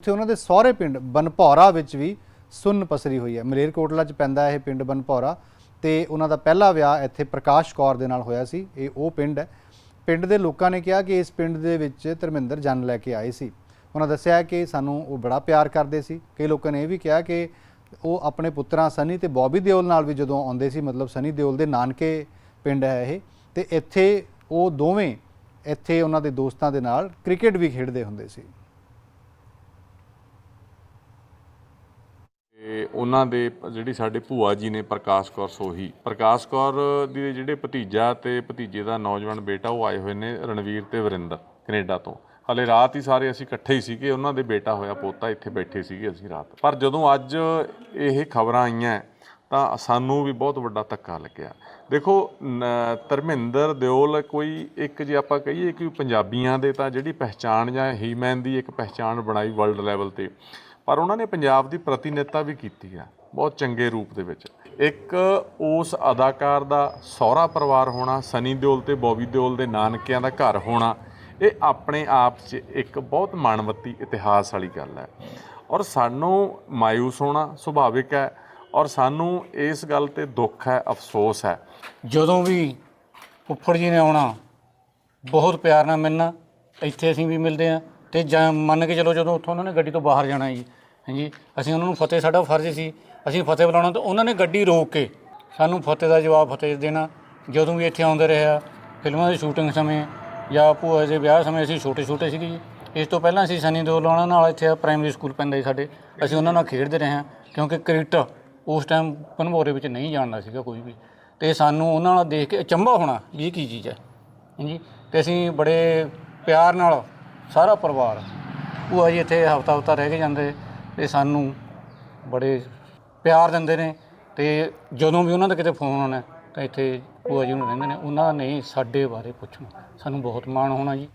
ਉੱਥੇ ਉਹਨਾਂ ਦੇ ਸਹੁਰੇ ਪਿੰਡ ਬਨਪੌਰਾ ਵਿੱਚ ਵੀ ਸੁੰਨ ਪਸਰੀ ਹੋਈ ਹੈ। ਮਲੇਰਕੋਟਲਾ 'ਚ ਪੈਂਦਾ ਇਹ ਪਿੰਡ ਬਨਪੌਰਾ ਤੇ ਉਹਨਾਂ ਦਾ ਪਹਿਲਾ ਵਿਆਹ ਇੱਥੇ ਪ੍ਰਕਾਸ਼ ਕੌਰ ਦੇ ਨਾਲ ਹੋਇਆ ਸੀ। ਇਹ ਉਹ ਪਿੰਡ ਹੈ। ਪਿੰਡ ਦੇ ਲੋਕਾਂ ਨੇ ਕਿਹਾ ਕਿ ਇਸ ਪਿੰਡ ਦੇ ਵਿੱਚ ਧਰਮਿੰਦਰ ਜਨ ਲੈ ਕੇ ਆਏ ਸੀ। ਉਹਨਾਂ ਦੱਸਿਆ ਕਿ ਸਾਨੂੰ ਉਹ ਬੜਾ ਪਿਆਰ ਕਰਦੇ ਸੀ। ਕਈ ਲੋਕਾਂ ਨੇ ਇਹ ਵੀ ਕਿਹਾ ਕਿ ਉਹ ਆਪਣੇ ਪੁੱਤਰਾਂ ਸਨੀ ਤੇ ਬੌਬੀ ਦਿਓਲ ਨਾਲ ਵੀ ਜਦੋਂ ਆਉਂਦੇ ਸੀ, ਮਤਲਬ ਸਨੀ ਦਿਓਲ ਦੇ ਨਾਨਕੇ ਪਿੰਡ ਹੈ ਇਹ। ਤੇ ਇੱਥੇ ਉਹ ਦੋਵੇਂ ਇੱਥੇ ਉਹਨਾਂ ਦੇ ਦੋਸਤਾਂ ਦੇ ਨਾਲ ਕ੍ਰਿਕਟ ਵੀ ਖੇਡਦੇ ਹੁੰਦੇ ਸੀ। ਤੇ ਉਹਨਾਂ ਦੇ ਜਿਹੜੀ ਸਾਡੇ ਭੂਆ ਜੀ ਨੇ ਪ੍ਰਕਾਸ਼ ਕੌਰ ਸੋਹੀ। ਪ੍ਰਕਾਸ਼ ਕੌਰ ਦੇ ਜਿਹੜੇ ਭਤੀਜਾ ਤੇ ਭਤੀਜੇ ਦਾ ਨੌਜਵਾਨ ਬੇਟਾ ਉਹ ਆਏ ਹੋਏ ਨੇ ਰਣਵੀਰ ਤੇ ਵਰਿੰਦਰ, ਕੈਨੇਡਾ ਤੋਂ। ਹਲੇ ਰਾਤ ਹੀ ਸਾਰੇ ਅਸੀਂ ਇਕੱਠੇ ਹੀ ਸੀਗੇ, ਉਹਨਾਂ ਦੇ ਬੇਟਾ ਹੋਇਆ ਪੋਤਾ ਇੱਥੇ ਬੈਠੇ ਸੀਗੇ ਅਸੀਂ ਰਾਤ। ਪਰ ਜਦੋਂ ਅੱਜ ਇਹ ਖਬਰਾਂ ਆਈਆਂ, ਤਾਂ ਸਾਨੂੰ ਵੀ ਬਹੁਤ ਵੱਡਾ ਧੱਕਾ ਲੱਗਿਆ। ਦੇਖੋ, ਨ- ਧਰਮਿੰਦਰ ਦਿਓਲ ਕੋਈ ਇੱਕ ਜੇ ਆਪਾਂ ਕਹੀਏ ਕਿ ਪੰਜਾਬੀਆਂ ਦੇ ਤਾਂ ਜਿਹੜੀ ਪਹਿਚਾਣ ਜਾਂ ਹੀਮੈਨ ਦੀ ਇੱਕ ਪਹਿਚਾਣ ਬਣਾਈ ਵਰਲਡ ਲੈਵਲ ਤੇ ਪਰ ਉਹਨਾਂ ਨੇ ਪੰਜਾਬ ਦੀ ਪ੍ਰਤੀਨਿਧਤਾ ਵੀ ਕੀਤੀ ਆ ਬਹੁਤ ਚੰਗੇ ਰੂਪ ਦੇ ਵਿੱਚ। ਇੱਕ ਉਸ ਅਦਾਕਾਰ ਦਾ ਸਹੁਰਾ ਪਰਿਵਾਰ ਹੋਣਾ, ਸਨੀ ਦਿਓਲ ਤੇ ਬੌਬੀ ਦਿਓਲ ਦੇ ਨਾਨਕਿਆਂ ਦਾ ਘਰ ਹੋਣਾ, ਇਹ ਆਪਣੇ ਆਪ 'ਚ ਇੱਕ ਬਹੁਤ ਮਾਣਮੱਤੀ ਇਤਿਹਾਸ ਵਾਲੀ ਗੱਲ ਹੈ। ਔਰ ਸਾਨੂੰ ਮਾਇੂਸ ਹੋਣਾ ਸੁਭਾਵਿਕ ਹੈ ਔਰ ਸਾਨੂੰ ਇਸ ਗੱਲ ਤੇ ਦੁੱਖ ਹੈ, ਅਫਸੋਸ ਹੈ। ਜਦੋਂ ਵੀ ਫੁੱਫੜ ਜੀ ਨੇ ਆਉਣਾ, ਬਹੁਤ ਪਿਆਰ ਨਾਲ ਮਿਲਣਾ, ਇੱਥੇ ਅਸੀਂ ਵੀ ਮਿਲਦੇ ਆ ਤੇ ਜਾਂ ਮੰਨ ਕੇ ਚਲੋ ਜਦੋਂ ਉੱਥੋਂ ਉਹਨਾਂ ਨੇ ਗੱਡੀ ਤੋਂ ਬਾਹਰ ਜਾਣਾ ਜੀ ਹਾਂਜੀ? ਅਸੀਂ ਉਹਨਾਂ ਨੂੰ ਫਤਿਹ, ਸਾਡਾ ਫਰਜ਼ ਸੀ। ਅਸੀਂ ਫਤਿਹ ਬੁਲਾਉਣਾ ਤਾਂ ਉਹਨਾਂ ਨੇ ਗੱਡੀ ਰੋਕ ਕੇ ਸਾਨੂੰ ਫਤਿਹ ਦਾ ਜਵਾਬ ਫਤਿਹ ਦੇਣਾ। ਜਦੋਂ ਵੀ ਇੱਥੇ ਆਉਂਦੇ ਰਿਹਾ ਫਿਲਮਾਂ ਦੀ ਸ਼ੂਟਿੰਗ ਸਮੇਂ ਜਾਂ ਭੂਆ ਦੇ ਵਿਆਹ ਸਮੇਂ ਅਸੀਂ ਛੋਟੇ ਛੋਟੇ ਸੀਗੇ ਜੀ। ਇਸ ਤੋਂ ਪਹਿਲਾਂ ਅਸੀਂ ਸਨੀ ਦਿਓਲ ਉਹਨਾਂ ਨਾਲ ਇੱਥੇ ਪ੍ਰਾਇਮਰੀ ਸਕੂਲ ਪੈਂਦਾ ਸੀ ਸਾਡੇ। ਅਸੀਂ ਉਹਨਾਂ ਨਾਲ ਖੇਡਦੇ ਰਹੇ ਹਾਂ, ਕਿਉਂਕਿ ਕ੍ਰਿਕਟ ਉਸ ਟਾਈਮ ਪਨਭੋਰੇ ਵਿੱਚ ਨਹੀਂ ਜਾਣਦਾ ਸੀਗਾ ਕੋਈ ਵੀ। ਤੇ ਸਾਨੂੰ ਉਹਨਾਂ ਨਾਲ ਦੇਖ ਕੇ ਅਚੰਭਾ ਹੋਣਾ ਵੀ ਇਹ ਕੀ ਚੀਜ਼ ਹੈ। ਹਾਂਜੀ? ਤੇ ਅਸੀਂ ਬੜੇ ਪਿਆਰ ਨਾਲ ਸਾਰਾ ਪਰਿਵਾਰ, ਭੂਆ ਜੀ ਇੱਥੇ ਹਫਤਾ ਹਫਤਾ ਰਹਿ ਕੇ ਜਾਂਦੇ। ਤੇ ਸਾਨੂੰ ਬੜੇ ਪਿਆਰ ਦਿੰਦੇ ਨੇ ਤੇ ਜਦੋਂ ਵੀ ਉਹਨਾਂ ਦਾ ਕਿਤੇ ਫੋਨ ਆਉਣਾ ਤਾਂ ਇੱਥੇ ਭੂਆ ਜੀ ਨੂੰ ਰਹਿੰਦੇ ਨੇ, ਉਹਨਾਂ ਨੇ ਸਾਡੇ ਬਾਰੇ ਪੁੱਛਣਾ। ਸਾਨੂੰ ਬਹੁਤ ਮਾਣ ਹੋਣਾ ਜੀ।